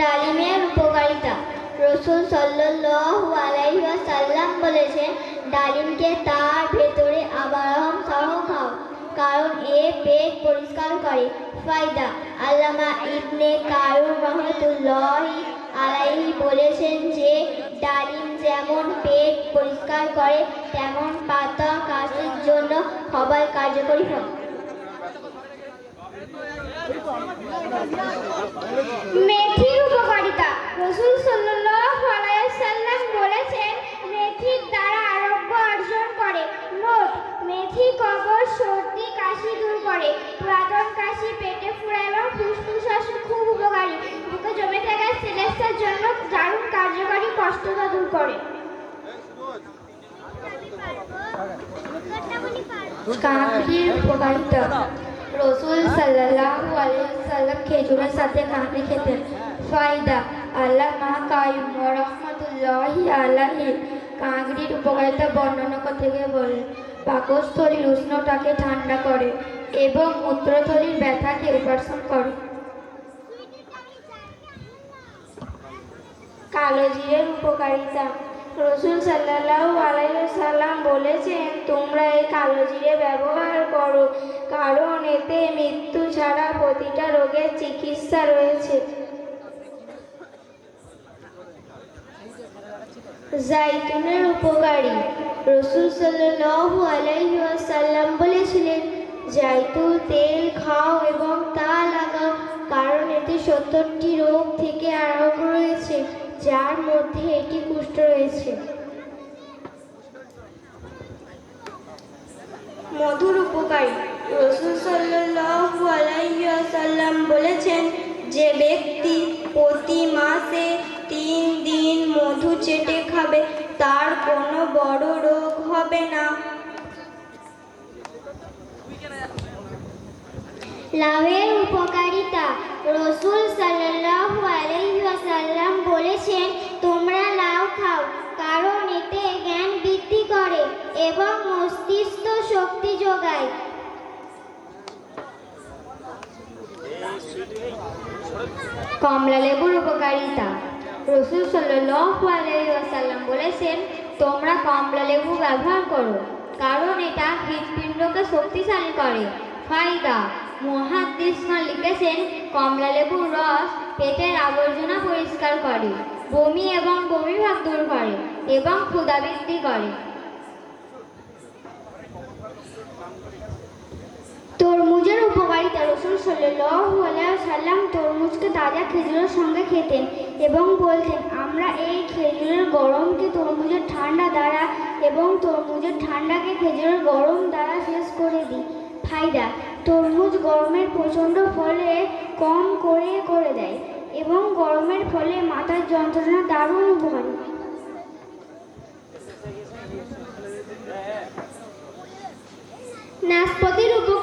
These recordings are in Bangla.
ডালিমের উপকারিতা। রসুল ওয়াসাল্লাম বলেছেন, ডালিমকে তার ভেতরে আবারহম সহ খাও, কারণ এ পেট পরিষ্কার করে। ফায়দা, আল্লামা ইবনে কায়ুম রহমতুল্লাহি আলাইহি বলেছেন যে, ডালিম যেমন পেট পরিষ্কার করে, তেমন পাতা কাশির জন্য সবাই কার্যকরী হয়। উপকারিতা রসুল সাল্লাম বলেছেন, মেথির দ্বারা আরোগ্য অর্জন করে। নোট, মেথি কবর সর্দি, কাশি দূর করে। পুরাতন কাশি পেটে ফুড়া এবং ফুসফুস খুব উপকারী। বুকে জমে থাকা সিলেক্সের জন্য দারুণ কার্যকারী কষ্টতা দূর করে। কাঁকড়ির উপকারিতা। রসুল সাল্লাল্লাহু আলাইহি সাল্লাম খেজুরের সাথে কাঁকড়ি খেতেন। ফায়দা আল্লাহ মা কায়ুম রহমতুল্লাহি আলাহি কাঁকড়ির উপকারিতা বর্ণনা গিয়ে বলেন পাকস্থলীর উষ্ণতাকে ঠান্ডা করে এবং মূত্রথলির ব্যথাকে উপার্জন করে। কালো জিরের উপকারিতা। রসুল সাল্লাল্লাহু আলাইসাল্লাম বলেছেন, তোমরা এই কালো জিরে ব্যবহার করো, কারণ এতে মৃত্যু ছাড়া প্রতিটা রোগের চিকিৎসা রয়েছে। জাইতুনের উপকারী রসুল সাল্লাল্লাহু আলাইহি ওয়াসাল্লাম বলেছিলেন জাইতুন তেল খাও এবং তা লাগাও, কারণ এতে সত্তরটি রোগ থেকে আরোগ্য রয়েছে, যার মধ্যে এটি কুষ্ঠ রয়েছে। মধুর উপকারী। রসুল সাল্লাল্লাহু আলাইহি ওয়াসাল্লাম বলেছেন যে ব্যক্তি প্রতি মাসে তিন দিন মধু চেটে খাবে, তার কোনো বড় রোগ হবে না। লাভের উপকারিতা, রসুল ওয়াসাল্লাম বলেছেন, তোমরা লাউ খাও, কারণ এতে জ্ঞান বৃদ্ধি করে এবং মস্তিষ্ক শক্তি যোগায়। কমলা লেবুর উপকারিতা রসুল ওয়াসাল্লাম বলেছেন তোমরা কমলা লেবু ব্যবহার করো কারণ এটা হৃৎপিণ্ডকে শক্তিশালী করে ফায়দা মহাদিসগণ লিখেছেন কমলা লেবুর রস পেটের আবর্জনা পরিষ্কার করে বমি এবং বমি ভাব দূর করে এবং ক্ষুধা বৃদ্ধি করে তরমুজের উপকারিতা রসুল সাল্লাম তরমুজকে তাজা খেজুরের সঙ্গে খেতেন এবং বলতেন, আমরা এই খেজুরের গরমকে তরমুজের ঠান্ডা দ্বারা এবং তরমুজের ঠান্ডাকে খেজুরের গরম দ্বারা শেষ করে দিই। ফায়দা তরমুজ গরমের প্রচণ্ড ফলে কম করে করে দেয় এবং গরমের ফলে মাথার যন্ত্রণা দারুণ উপকারী নাশপাতির উপকারী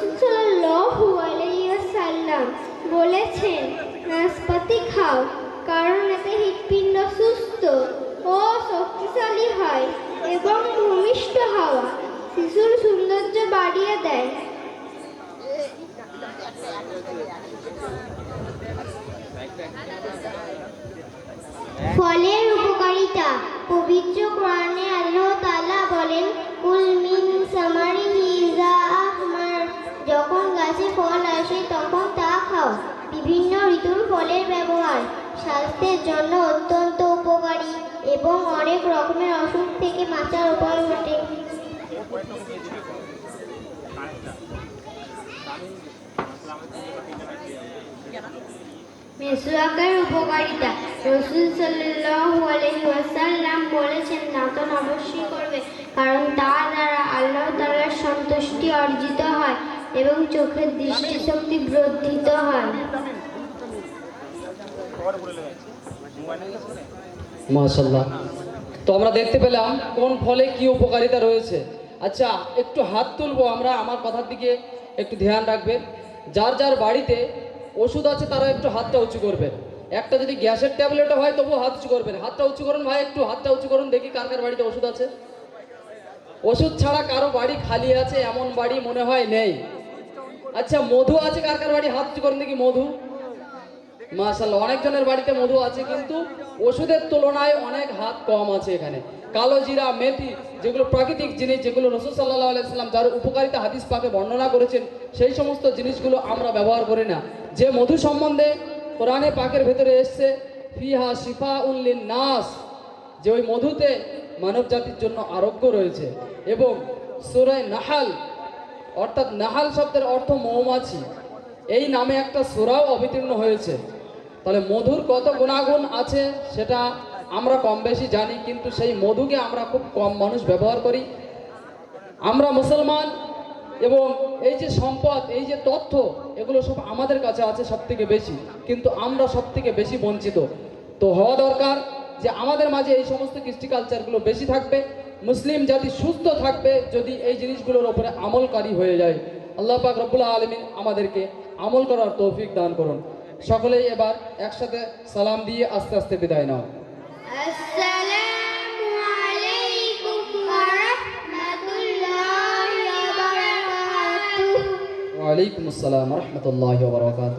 রসুল সাল্লাল্লাহু আলাইহি ওয়াসাল্লাম বলেছেন, নাশপাতি খাও, কারণ এতে হৃৎপিণ্ড সুস্থ ও শক্তিশালী হয় এবং ভূমিষ্ঠ হওয়া শিশুর সৌন্দর্য বাড়িয়ে দেয়। ফলের উপকারিতা, পবিত্র কোরআনে ফলের ব্যবহার। স্বাস্থ্যের জন্য অত্যন্ত উপকারী এবং অনেক রকমের অসুখ থেকে বাঁচার উপায় ঘটে মেসওয়াকের উপকারিতা। রসুল ওয়াসাল্লাম বলেছেন দাঁতন অবশ্যই করবে, কারণ তা দ্বারা আল্লাহ তাআলার সন্তুষ্টি অর্জিত হয় এবং চোখের দৃষ্টিশক্তি বর্ধিত হয়। মাশাল্লাহ তো আমরা দেখতে পেলাম কোন ফলে কি উপকারিতা রয়েছে। আচ্ছা একটু হাত তুলবো আমরা, আমার কথার দিকে একটু ধ্যান রাখবেন। যার যার বাড়িতে ওষুধ আছে, তারা একটু হাতটা উঁচু করবেন। একটা যদি গ্যাসের ট্যাবলেটও হয়, তবুও হাত উঁচু করবেন। হাতটা উঁচু করুন ভাই, একটু হাতটা উঁচু করুন, দেখি কার কার বাড়িতে ওষুধ আছে। ওষুধ ছাড়া কারও বাড়ি খালি আছে, এমন বাড়ি মনে হয় নেই। আচ্ছা মধু আছে, কার কার বাড়ি হাত উঁচু করুন, দেখি মধু। মাশাল্লাহ অনেকজনের বাড়িতে মধু আছে, কিন্তু ওষুধের তুলনায় অনেক হাত কম আছে এখানে। কালো জিরা, মেথি, যেগুলো প্রাকৃতিক জিনিস, যেগুলো রসুল সাল্লাহ আলাইসাল্লাম যার উপকারিতা হাদিস পাকে বর্ণনা করেছেন, সেই সমস্ত জিনিসগুলো আমরা ব্যবহার করি না। যে মধু সম্বন্ধে কোরআনে পাকের ভেতরে এসছে, ফিহা শিফা উল্লিন নাস যে ওই মধুতে মানব জাতির জন্য আরোগ্য রয়েছে। এবং সুরায় নাহাল, অর্থাৎ নাহাল শব্দের অর্থ মৌমাছি, এই নামে একটা সুরাও অবতীর্ণ হয়েছে। তাহলে মধুর কত গুণাগুণ আছে সেটা আমরা কম বেশি জানি, কিন্তু সেই মধুকে আমরা খুব কম মানুষ ব্যবহার করি। আমরা মুসলমান এবং এই যে সম্পদ, এই যে তথ্য, এগুলো সব আমাদের কাছে আছে সব থেকে বেশি, কিন্তু আমরা সব থেকে বেশি বঞ্চিত। তো হওয়া দরকার যে আমাদের মাঝে এই সমস্ত কৃষ্টি কালচারগুলো বেশি থাকবে, মুসলিম জাতি সুস্থ থাকবে যদি এই জিনিসগুলোর ওপরে আমলকারী হয়ে যায়। আল্লাহ পাক রব্বুল্লাহ আলমিন আমাদেরকে আমল করার তৌফিক দান করুন। সকলেই এবার একসাথে সালাম দিয়ে আস্তে আস্তে বিদায় নাও। ওয়ালাইকুম আসসালাম রহমতুল্লাহ বারকাত